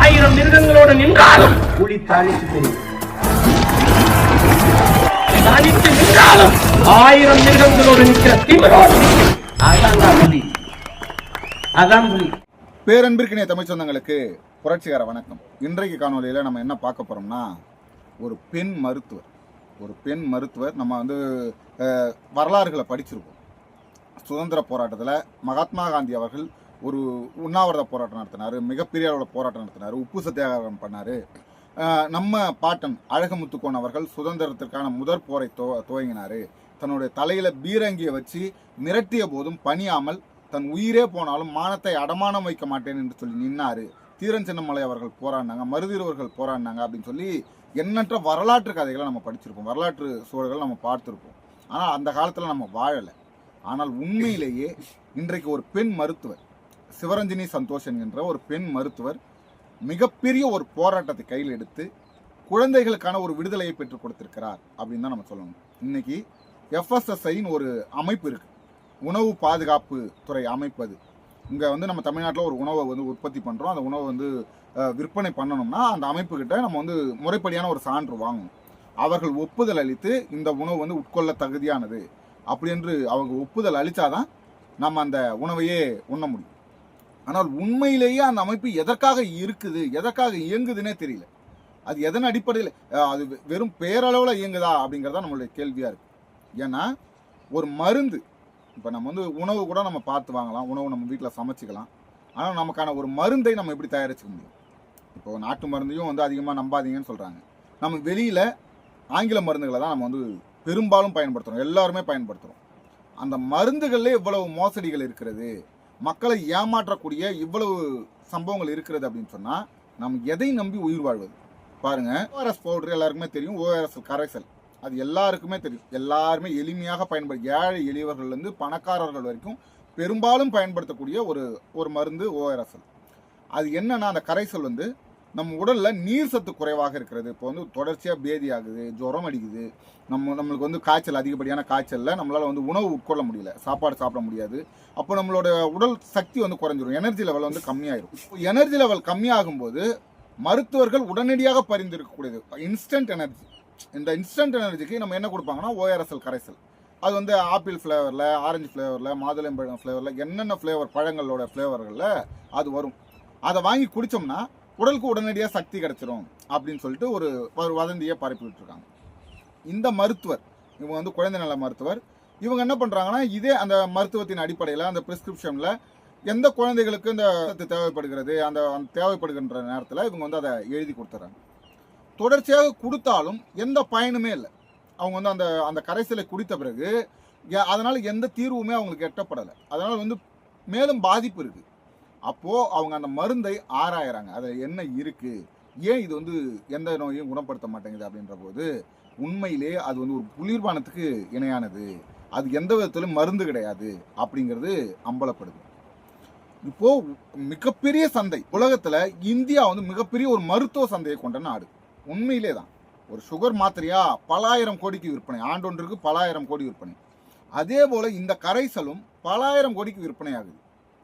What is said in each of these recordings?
ஆயிரம் மிருகங்களோடு நின்றாலும் புலி தாளித்து தெரியும் தனித்து நின்றாலும் ஆயிரம் மிருகங்களோடு நிற்கிற திமிரோடு நிற்கும். அதான் புலி. அதான் புலி. பேரன்பிற்கினிய தமிழ் சொந்தங்களுக்கு புரட்சிகர வணக்கம். இன்றைக்கு காணொலியில் நம்ம என்ன பார்க்க போகிறோம்னா ஒரு பெண் மருத்துவர். ஒரு பெண் மருத்துவர் நம்ம வந்து வரலாறுகளை படிச்சிருப்போம். சுதந்திர போராட்டத்தில் மகாத்மா காந்தி அவர்கள் ஒரு உண்ணாவிரத போராட்டம் நடத்தினார் மிகப்பெரிய அளவில் போராட்டம் நடத்தினார் உப்பு சத்தியாகிரகம் பண்ணார். நம்ம பாட்டன் அழகமுத்துக்கோன் அவர்கள் சுதந்திரத்திற்கான முதற் போரை துவ துவங்கினார். தன்னுடைய தலையில் பீரங்கியை வச்சு மிரட்டிய போதும் பணியாமல் தன் உயிரே போனாலும் மானத்தை அடமானம் வைக்க மாட்டேன் என்று சொல்லி நின்னார். தீரன் சின்னமலை அவர்கள் போராடினாங்க மருதீரவர்கள் போராடினாங்க அப்படின்னு சொல்லி எண்ணற்ற வரலாற்று கதைகளை நம்ம படிச்சிருப்போம். வரலாற்று சூழல்கள் நம்ம பார்த்துருப்போம். ஆனால் அந்த காலத்தில் நம்ம வாழலை. ஆனால் உண்மையிலேயே இன்றைக்கு ஒரு பெண் மருத்துவர் சிவரஞ்சினி சந்தோஷ் என்கின்ற ஒரு பெண் மருத்துவர் மிகப்பெரிய ஒரு போராட்டத்தை கையில் எடுத்து குழந்தைகளுக்கான ஒரு விடுதலையை பெற்றுக் கொடுத்திருக்கிறார் அப்படின்னு தான் நம்ம சொல்லணும். இன்னைக்கு எஃப்எஸ்எஸ்ஐன்னு ஒரு அமைப்பு இருக்கு. உணவு பாதுகாப்பு துறை அமைப்பு அது. இங்கே வந்து நம்ம தமிழ்நாட்டில் ஒரு உணவை வந்து உற்பத்தி பண்ணுறோம் அந்த உணவை வந்து விற்பனை பண்ணணும்னா அந்த அமைப்புக்கிட்ட நம்ம வந்து முறைப்படியான ஒரு சான்று வாங்கணும். அவர்கள் ஒப்புதல் அளித்து இந்த உணவு வந்து உட்கொள்ள தகுதியானது. அப்படி என்று அவங்க ஒப்புதல் அளித்தாதான் நம்ம அந்த உணவையே உண்ண முடியும். ஆனால் உண்மையிலேயே அந்த அமைப்பு எதற்காக இருக்குது எதற்காக இயங்குதுன்னே தெரியல. அது எதன் அடிப்படையில் அது வெ- வெறும் பேரளவில் இயங்குதா அப்படிங்கிறதா நம்மளுடைய கேள்வியாக இருக்குது ஏன்னா ஒரு மருந்து இப்போ நம்ம வந்து உணவு கூட நம்ம பார்த்து வாங்கலாம் உணவு நம்ம வீட்டில் சமைச்சிக்கலாம். ஆனால் நமக்கான ஒரு மருந்தை நம்ம எப்படி தயாரிச்சுக்க முடியும்? இப்போ நாட்டு மருந்தையும் வந்து அதிகமாக நம்பாதீங்கன்னு சொல்கிறாங்க நம்ம வெளியில் ஆங்கில மருந்துகளை தான் நம்ம வந்து பெரும்பாலும் பயன்படுத்துகிறோம் எல்லாருமே பயன்படுத்துகிறோம் அந்த மருந்துகளில் இவ்வளவு மோசடிகள் இருக்கிறது? மக்களை ஏமாற்றக்கூடிய இவ்வளவு சம்பவங்கள் இருக்கிறது அப்படின்னு சொன்னால் நம்ம எதை நம்பி உயிர் வாழ்வது. பாருங்க ஓஆர்எஸ் பவுடர் எல்லாருக்குமே தெரியும். ஓஆர்எஸ் கரைசல். அது எல்லாருக்குமே தெரியும். எல்லாருமே எளிமையாக பயன்படு ஏழை எளியவர்கள்லேருந்து பணக்காரர்கள் வரைக்கும் பெரும்பாலும் பயன்படுத்தக்கூடிய ஒரு ஒரு மருந்து ஓஆர்எஸ்எல் அது என்னன்னா அந்த கரைசல் வந்து நம்ம உடலில் நீர் சத்து குறைவாக இருக்கிறது. இப்போ வந்து தொடர்ச்சியாக பேதி ஆகுது ஜுரம் அடிக்குது. நம்ம நம்மளுக்கு வந்து காய்ச்சல் அதிகப்படியான காய்ச்சலில் நம்மளால் வந்து உணவு உட்கொள்ள முடியல. சாப்பாடு சாப்பிட முடியாது. அப்போ நம்மளோட உடல் சக்தி வந்து குறைஞ்சிரும். எனர்ஜி லெவல் வந்து கம்மியாயிரும். எனர்ஜி லெவல் கம்மியாகும்போது மருத்துவர்கள் உடனடியாக பரிந்துரைக்கக்கூடியது இன்ஸ்டன்ட் எனர்ஜி இந்த இன்ஸ்டன்ட் எனர்ஜிக்கு நம்ம என்ன கொடுப்பாங்கன்னா ஓஆர்எஸ்எல் கரைசல். அது வந்து ஆப்பிள் ஃப்ளேவரில் ஆரஞ்சு ஃப்ளேவரில் மாதுளம்பழம் ஃப்ளேவரில் என்னென்ன ஃப்ளேவர் பழங்களோட ஃப்ளேவர்களில் அது வரும். அதை வாங்கி குடித்தோம்னா உடலுக்கு உடனடியாக சக்தி கிடச்சிரும் அப்படின்னு சொல்லிட்டு ஒரு ஒரு வதந்தியை பரப்பி விட்டுருக்காங்க இந்த மருத்துவர் இவங்க வந்து குழந்தை நல மருத்துவர் இவங்க என்ன பண்ணுறாங்கன்னா இதே அந்த மருத்துவத்தின் அடிப்படையில் அந்த ப்ரிஸ்கிரிப்ஷனில் எந்த குழந்தைகளுக்கு இந்த தேவைப்படுகிறது அந்த அந்த தேவைப்படுகின்ற நேரத்தில் இவங்க வந்து அதை எழுதி கொடுத்துட்றாங்க தொடர்ச்சியாக கொடுத்தாலும் எந்த பயனுமே இல்லை. அவங்க வந்து அந்த அந்த கரைசலை குடித்த பிறகு அதனால் எந்த தீர்வுமே அவங்களுக்கு எட்டப்படலை. அதனால் வந்து மேலும் பாதிப்பு இருக்குது அப்போ அவங்க அந்த மருந்தை ஆராயறாங்க. அதில் என்ன இருக்கு? ஏன் இது வந்து எந்த நோயையும் குணப்படுத்த மாட்டேங்குது அப்படின்ற போது உண்மையிலே அது வந்து ஒரு குளிர்பானத்துக்கு இணையானது. அது எந்த விதத்திலும் மருந்து கிடையாது அப்படிங்கிறது அம்பலப்படுது. இப்போ மிகப்பெரிய சந்தை உலகத்துல இந்தியா வந்து மிகப்பெரிய ஒரு மருத்துவ சந்தையை கொண்ட நாடு. உண்மையிலே தான். ஒரு சுகர் மாத்திரையா பலாயிரம் கோடிக்கு விற்பனை. ஆண்டொன்றுக்கு பலாயிரம் கோடி விற்பனை. அதே போல இந்த கரைசலும் பலாயிரம் கோடிக்கு விற்பனை ஆகுது.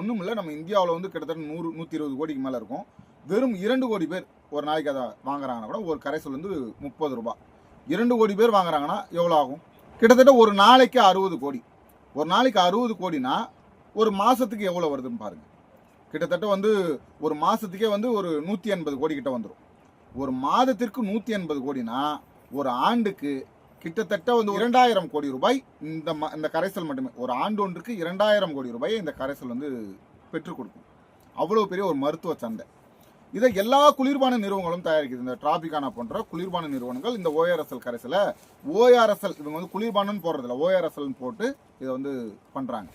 ஒண்ணுமில்ல நம்ம இந்தியாவில் வந்து கிட்டத்தட்ட நூறு நூற்றி இருபது கோடிக்கு மேலே இருக்கும். வெறும் இரண்டு கோடி பேர் ஒரு நாளைக்கு அதை வாங்குறாங்கன்னா கூட ஒரு கரைசல் வந்து முப்பது ரூபா இரண்டு கோடி பேர் வாங்குறாங்கன்னா எவ்வளோ ஆகும்? கிட்டத்தட்ட ஒரு நாளைக்கு அறுபது கோடி. ஒரு நாளைக்கு அறுபது கோடினா ஒரு மாதத்துக்கு எவ்வளோ வருதுன்னு பாருங்க. கிட்டத்தட்ட வந்து ஒரு மாதத்துக்கே வந்து ஒரு நூற்றி எண்பது கோடி கிட்ட வந்துடும் ஒரு மாதத்திற்கு நூற்றி எண்பது கோடினா ஒரு ஆண்டுக்கு கிட்டத்தட்ட வந்து இரண்டாயிரம் கோடி ரூபாய் இந்த ம- இந்த கரைசல் மட்டுமே. ஒரு ஆண்டு ஒன்றுக்கு இரண்டாயிரம் கோடி ரூபாயை இந்த கரைசல் வந்து பெற்றுக் கொடுக்கும். அவ்வளோ பெரிய ஒரு மருத்துவ சந்தை இதை எல்லா குளிர்பான நிறுவனங்களும் தயாரிக்குது. இந்த டிராபிகானா போன்ற குளிர்பான நிறுவனங்கள் இந்த ஓஆர்எஸ்எல் கரைசலை ஓஆர்எஸ்எல் இவங்க வந்து குளிர்பானம்னு போடுறதில்ல ஓஆர்எஸ்எல்னு போட்டு இதை வந்து பண்ணுறாங்க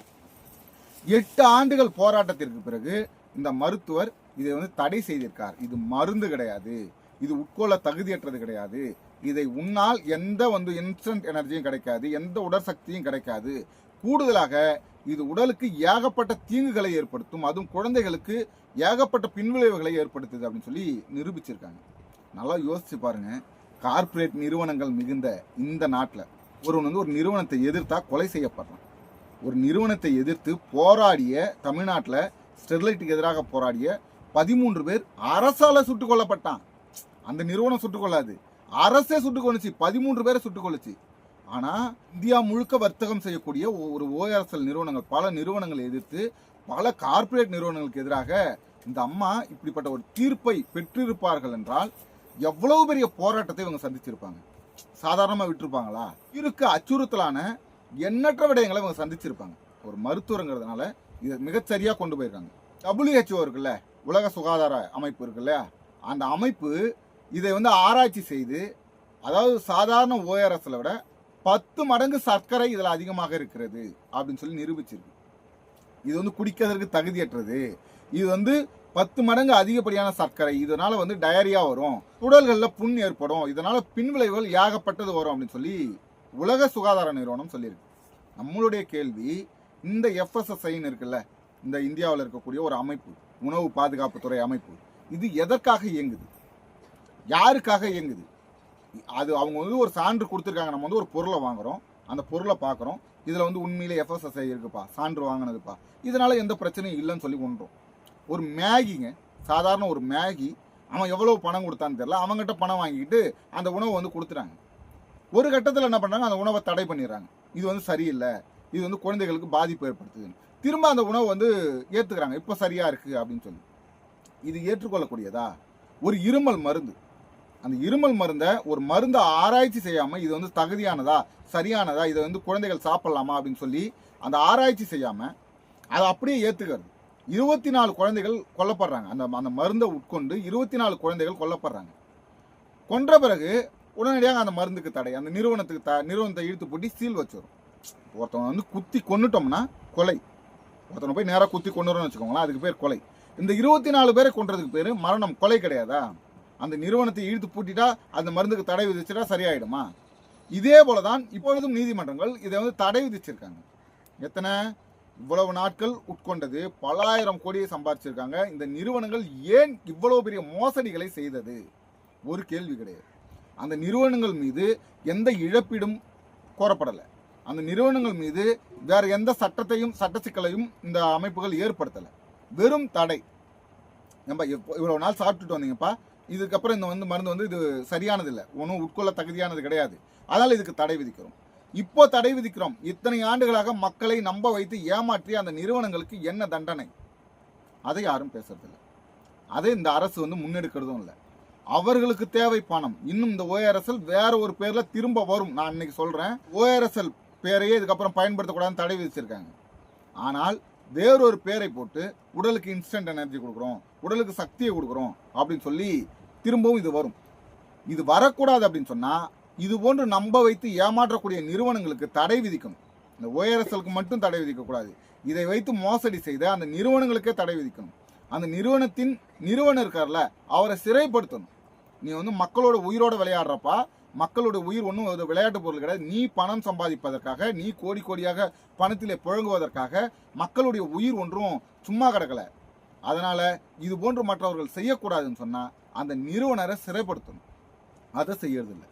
எட்டு ஆண்டுகள் போராட்டத்திற்கு பிறகு இந்த மருத்துவர் இதை வந்து தடை செய்திருக்கார். இது மருந்து கிடையாது. இது உட்கொள்ள தகுதியற்றது கிடையாது. இதை உன்னால் எந்த வந்து இன்ஸ்டன்ட் எனர்ஜியும் கிடைக்காது எந்த உடற்சக்தியும் கிடைக்காது. கூடுதலாக இது உடலுக்கு ஏகப்பட்ட தீங்குகளை ஏற்படுத்தும். அதுவும் குழந்தைகளுக்கு ஏகப்பட்ட பின்விளைவுகளை ஏற்படுத்துது அப்படின்னு சொல்லி நிரூபிச்சிருக்காங்க. நல்லா யோசிச்சு பாருங்க. கார்ப்பரேட் நிறுவனங்கள் மிகுந்த இந்த நாட்டில் ஒருவன் வந்து ஒரு நிறுவனத்தை எதிர்த்தா கொலை செய்யப்படுறான் ஒரு நிறுவனத்தை எதிர்த்து போராடிய தமிழ்நாட்டில் ஸ்டெர்லைட்டுக்கு எதிராக போராடிய பதிமூன்று பேர் அரசால சுட்டுக் கொல்லப்பட்டான். அந்த நிறுவனம் சுட்டுக் கொள்ளாது. அரசே சுட்டுக் கொண்டுச்சு பதிமூன்று பேரை சுட்டுக் கொள்ளுச்சு ஆனா இந்தியா முழுக்க வர்த்தகம் செய்யக்கூடிய ஒரு ஓஆர்எஸ்எல் நிறுவனங்கள் பல நிறுவனங்களை எதிர்த்து பல கார்ப்பரேட் நிறுவனங்களுக்கு எதிராக இந்த அம்மா இப்படிப்பட்ட ஒரு தீர்ப்பை பெற்றிருப்பார்கள் என்றால் எவ்வளவு பெரிய போராட்டத்தை இவங்க சந்திச்சிருப்பாங்க? சாதாரணமா விட்டுருப்பாங்களா? இருக்க அச்சுறுத்தலான எண்ணற்ற விடயங்களை இவங்க சந்திச்சிருப்பாங்க. ஒரு மருத்துவருங்கிறதுனால இதை மிகச்சரியா கொண்டு போயிருக்காங்க. டபிள்யூஹெச்ஓ இருக்குல்ல உலக சுகாதார அமைப்பு இருக்குல்ல அந்த அமைப்பு இதை வந்து ஆராய்ச்சி செய்து அதாவது சாதாரண ஓஆர்எஸில் விட பத்து மடங்கு சர்க்கரை இதில் அதிகமாக இருக்கிறது அப்படின்னு சொல்லி நிரூபிச்சிருக்கு. இது வந்து குடிக்கிறதுக்கு தகுதியற்றது. இது வந்து பத்து மடங்கு அதிகப்படியான சர்க்கரை. இதனால் வந்து டயரியா வரும். உடல்களில் புண் ஏற்படும். இதனால் பின்விளைவுகள் ஏகப்பட்டது வரும் அப்படின்னு சொல்லி உலக சுகாதார நிறுவனம் சொல்லியிருக்கு. நம்மளுடைய கேள்வி இந்த எஃப்எஸ்எஸ்ஐன்னு இருக்குல்ல இந்த இந்தியாவில் இருக்கக்கூடிய ஒரு அமைப்பு உணவு பாதுகாப்புத்துறை அமைப்பு இது எதற்காக இயங்குது? யாருக்காக இயங்குது? அது அவங்க வந்து ஒரு சான்று கொடுத்துருக்காங்க. நம்ம வந்து ஒரு பொருளை வாங்குறோம். அந்த பொருளை பார்க்குறோம். இதில் வந்து உண்மையிலே எஃப்எஸ்எஸ்ஐ இருக்குப்பா. சான்று வாங்கினதுப்பா. இதனால் எந்த பிரச்சனையும் இல்லைன்னு சொல்லி ஒன்றோம் ஒரு மேகிங்க சாதாரண ஒரு மேகி அவன் எவ்வளோ பணம் கொடுத்தான்னு தெரில அவங்ககிட்ட பணம் வாங்கிட்டு அந்த உணவை வந்து கொடுத்துறாங்க ஒரு கட்டத்தில் என்ன பண்ணுறாங்க அந்த உணவை தடை பண்ணிடுறாங்க. இது வந்து சரியில்லை. இது வந்து குழந்தைகளுக்கு பாதிப்பு ஏற்படுத்துது திரும்ப அந்த உணவை வந்து ஏற்றுக்கிறாங்க இப்போ சரியாக இருக்குது அப்படின்னு சொல்லி. இது ஏற்றுக்கொள்ளக்கூடியதா? ஒரு இருமல் மருந்து. அந்த இருமல் மருந்தை ஒரு மருந்தை ஆராய்ச்சி செய்யாமல் இது வந்து தகுதியானதா சரியானதா இதை வந்து குழந்தைகள் சாப்பிட்லாமா அப்படின்னு சொல்லி அந்த ஆராய்ச்சி செய்யாமல் அதை அப்படியே ஏற்றுக்கிறது இருபத்தி நாலு குழந்தைகள் கொல்லப்படுறாங்க. அந்த அந்த மருந்தை உட்கொண்டு இருபத்தி நாலு குழந்தைகள் கொல்லப்படுறாங்க. கொன்ற பிறகு உடனடியாக அந்த மருந்துக்கு தடை அந்த நிறுவனத்துக்கு த நிறுவனத்தை இழுத்து போட்டி சீல் வச்சிடும் ஒருத்தவங்க வந்து குத்தி கொன்னுட்டோம்னா கொலை. ஒருத்தனை போய் நேராக குத்தி கொண்டுறோம்னு வச்சுக்கோங்களேன் அதுக்கு பேர் கொலை. இந்த இருபத்தி நாலு பேரை கொன்றதுக்கு பேர் மரணம் கொலை கிடையாதா? அந்த நிறுவனத்தை இழுத்து பூட்டிட்டா அந்த மருந்துக்கு தடை விதிச்சிட்டா சரியாயிடுமா? இதே போல தான் இப்பொழுதும் நீதிமன்றங்கள் இதை வந்து தடை விதிச்சிருக்காங்க. எத்தனை? இவ்வளவு நாட்கள் உட்கொண்டது பல்லாயிரம் கோடியை சம்பாதிச்சிருக்காங்க. இந்த நிறுவனங்கள் ஏன் இவ்வளவு பெரிய மோசடிகளை செய்தது? ஒரு கேள்வி கிடையாது. அந்த நிறுவனங்கள் மீது எந்த இழப்பீடும் கோரப்படலை. அந்த நிறுவனங்கள் மீது வேற எந்த சட்டத்தையும் சட்ட சிக்கலையும் இந்த அமைப்புகள் ஏற்படுத்தலை. வெறும் தடை. நம்ம இப்போ இவ்வளவு நாள் சாப்பிட்டுட்டு வந்தீங்கப்பா. இதுக்கப்புறம் இந்த வந்து மருந்து வந்து இது சரியானதில்லை. ஒன்றும் உட்கொள்ள தகுதியானது கிடையாது. அதனால் இதுக்கு தடை விதிக்கிறோம். இப்போ தடை விதிக்கிறோம். இத்தனை ஆண்டுகளாக மக்களை நம்ப வைத்து ஏமாற்றிய அந்த நிறுவனங்களுக்கு என்ன தண்டனை? அதை யாரும் பேசுறதில்லை. அதை இந்த அரசு வந்து முன்னெடுக்கிறதும் இல்லை. அவர்களுக்கு தேவை பணம். இன்னும் இந்த ஓஆர்எஸ்எல் வேற ஒரு பேரில் திரும்ப வரும். நான் இன்னைக்கு சொல்கிறேன் ஓஆர்எஸ்எல் பேரையே இதுக்கப்புறம் பயன்படுத்தக்கூடாதுன்னு தடை விதிச்சிருக்காங்க. ஆனால் வேறொரு பேரை போட்டு உடலுக்கு இன்ஸ்டன்ட் எனர்ஜி கொடுக்குறோம் உடலுக்கு சக்தியை கொடுக்குறோம் அப்படின்னு சொல்லி திரும்பவும் இது வரும். இது வரக்கூடாது அப்படின்னு சொன்னால் இது போன்று நம்ப வைத்து ஏமாற்றக்கூடிய நிறுவனங்களுக்கு தடை விதிக்கணும். இந்த ஓஆர்எஸ்எலுக்கு மட்டும் தடை விதிக்கக்கூடாது. இதை வைத்து மோசடி செய்த அந்த நிறுவனங்களுக்கே தடை விதிக்கணும். அந்த நிறுவனத்தின் நிறுவனம் இருக்கார்ல அவரை சிறைப்படுத்தணும். நீ வந்து மக்களோட உயிரோட விளையாடுறப்பா மக்களோட உயிர் ஒன்றும் அது விளையாட்டு பொருள் கிடையாது. நீ பணம் சம்பாதிப்பதற்காக நீ கோடி கோடியாக பணத்திலே புழங்குவதற்காக மக்களுடைய உயிர் ஒன்றும் சும்மா கிடக்கலை. அதனால் இது போன்று மற்றவர்கள் செய்யக்கூடாதுன்னு சொன்னால் அந்த நிறுவனரை சிறைப்படுத்தணும். அதை செய்யறதில்லை.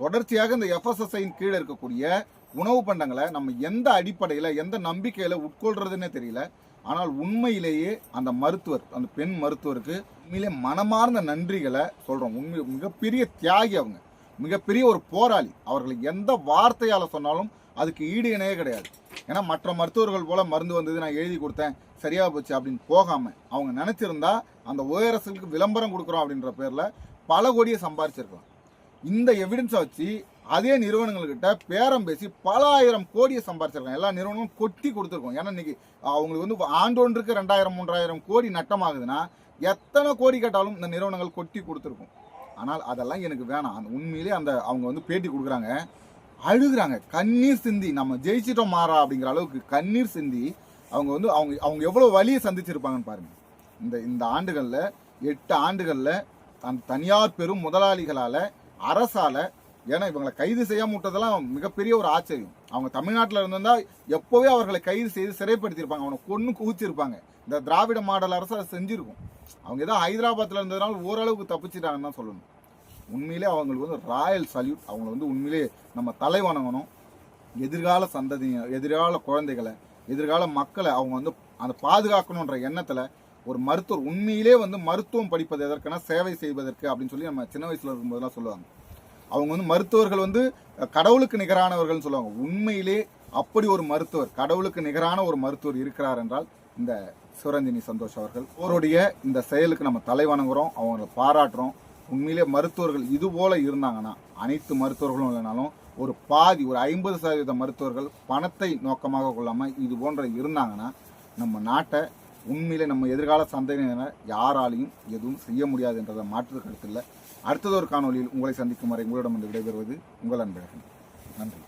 தொடர்ச்சியாக இந்த எஃப்எஸ்எஸ்ஐயின் கீழே இருக்கக்கூடிய உணவு பண்டங்களை நம்ம எந்த அடிப்படையில் எந்த நம்பிக்கையில் உட்கொள்றதுன்னே தெரியல. ஆனால் உண்மையிலேயே அந்த மருத்துவர் அந்த பெண் மருத்துவருக்கு உண்மையிலே மனமார்ந்த நன்றிகளை சொல்கிறோம் உண்மை மிகப்பெரிய தியாகி அவங்க. மிகப்பெரிய ஒரு போராளி. அவர்களை எந்த வார்த்தையால் சொன்னாலும் அதுக்கு ஈடு இணையே கிடையாது. ஏன்னா மற்ற மருத்துவர்கள் போல மருந்து வந்தது நான் எழுதி கொடுத்தேன் சரியாக போச்சு அப்படின்னு போகாமல் அவங்க நினச்சிருந்தா அந்த ஓஆர்எஸ்களுக்கு விளம்பரம் கொடுக்குறோம் அப்படின்ற பேரில் பல கோடியை சம்பாரிச்சிருக்கலாம். இந்த எவிடன்ஸை வச்சு அதே நிறுவனங்கள்கிட்ட பேரம் பேசி பல ஆயிரம் கோடியை சம்பாரிச்சிருக்காங்க எல்லா நிறுவனங்களும் கொட்டி கொடுத்துருக்கோம். ஏன்னா இன்னைக்கு அவங்களுக்கு வந்து ஆண்டொன்றுக்கு ரெண்டாயிரம் மூன்றாயிரம் கோடி நட்டமாகுதுன்னா எத்தனை கோடி கேட்டாலும் இந்த நிறுவனங்கள் கொட்டி கொடுத்துருக்கும். ஆனால் அதெல்லாம் எனக்கு வேணாம். அந்த உண்மையிலே அந்த அவங்க வந்து பேட்டி கொடுக்குறாங்க. அழுகுறாங்க. கண்ணீர் சிந்தி நம்ம ஜெயிச்சிட்டோம் மாறா அப்படிங்கிற அளவுக்கு கண்ணீர் சிந்தி அவங்க வந்து அவங்க அவங்க எவ்வளோ வழியை சந்திச்சிருப்பாங்கன்னு பாருங்க. இந்த இந்த ஆண்டுகளில் எட்டு ஆண்டுகளில் தன் தனியார் பெரும் முதலாளிகளால் அரசால் ஏன்னா இவங்களை கைது செய்யாம விட்டதெல்லாம் மிகப்பெரிய ஒரு ஆச்சரியம். அவங்க தமிழ்நாட்டில் இருந்திருந்தால் எப்போவே அவர்களை கைது செய்து சிறைப்படுத்தியிருப்பாங்க. அவனை கொன்று குவிச்சிருப்பாங்க. இந்த திராவிட மாடல் அரசு அதை செஞ்சுருக்கும். அவங்க ஏதோ ஹைதராபாத்தில் இருந்ததுனால ஓரளவுக்கு தப்பிச்சிட்டாங்கன்னு தான் சொல்லணும். உண்மையிலே அவங்களுக்கு வந்து ராயல் சல்யூட். அவங்கள வந்து உண்மையிலே நம்ம தலை வணங்கணும். எதிர்கால சந்ததி எதிர்கால குழந்தைகளை எதிர்கால மக்களை அவங்க வந்து அந்த பாதுகாக்கணுன்ற எண்ணத்தில் ஒரு மருத்துவர் உண்மையிலே வந்து மருத்துவம் படிப்பது எதற்குனா சேவை செய்வதற்கு அப்படின்னு சொல்லி நம்ம சின்ன வயசில் இருக்கும்போதெல்லாம் சொல்லுவாங்க. அவங்க வந்து மருத்துவர்கள் வந்து கடவுளுக்கு நிகரானவர்கள்னு சொல்லுவாங்க. உண்மையிலே அப்படி ஒரு மருத்துவர் கடவுளுக்கு நிகரான ஒரு மருத்துவர் இருக்கிறார் என்றால் இந்த சிவரஞ்சினி சந்தோஷ் அவர்கள். அவருடைய இந்த செயலுக்கு நம்ம தலை வணங்குறோம் அவங்களை பாராட்டுறோம். உண்மையிலே மருத்துவர்கள் இது போல இருந்தாங்கன்னா அனைத்து மருத்துவர்களும் இல்லைனாலும் ஒரு பாதி ஒரு ஐம்பது சதவீத மருத்துவர்கள் பணத்தை நோக்கமாக கொள்ளாமல் இது போன்ற இருந்தாங்கன்னா நம்ம நாட்டை உண்மையிலே நம்ம எதிர்கால சந்ததியினர் யாராலையும் எதுவும் செய்ய முடியாது என்றதை மாற்று கருத்து இல்லை. அடுத்ததொரு காணொலியில் உங்களை சந்திக்கும் வரை உங்களிடம் வந்து விடைபெறுவது உங்கள் அன்பழகன். நன்றி.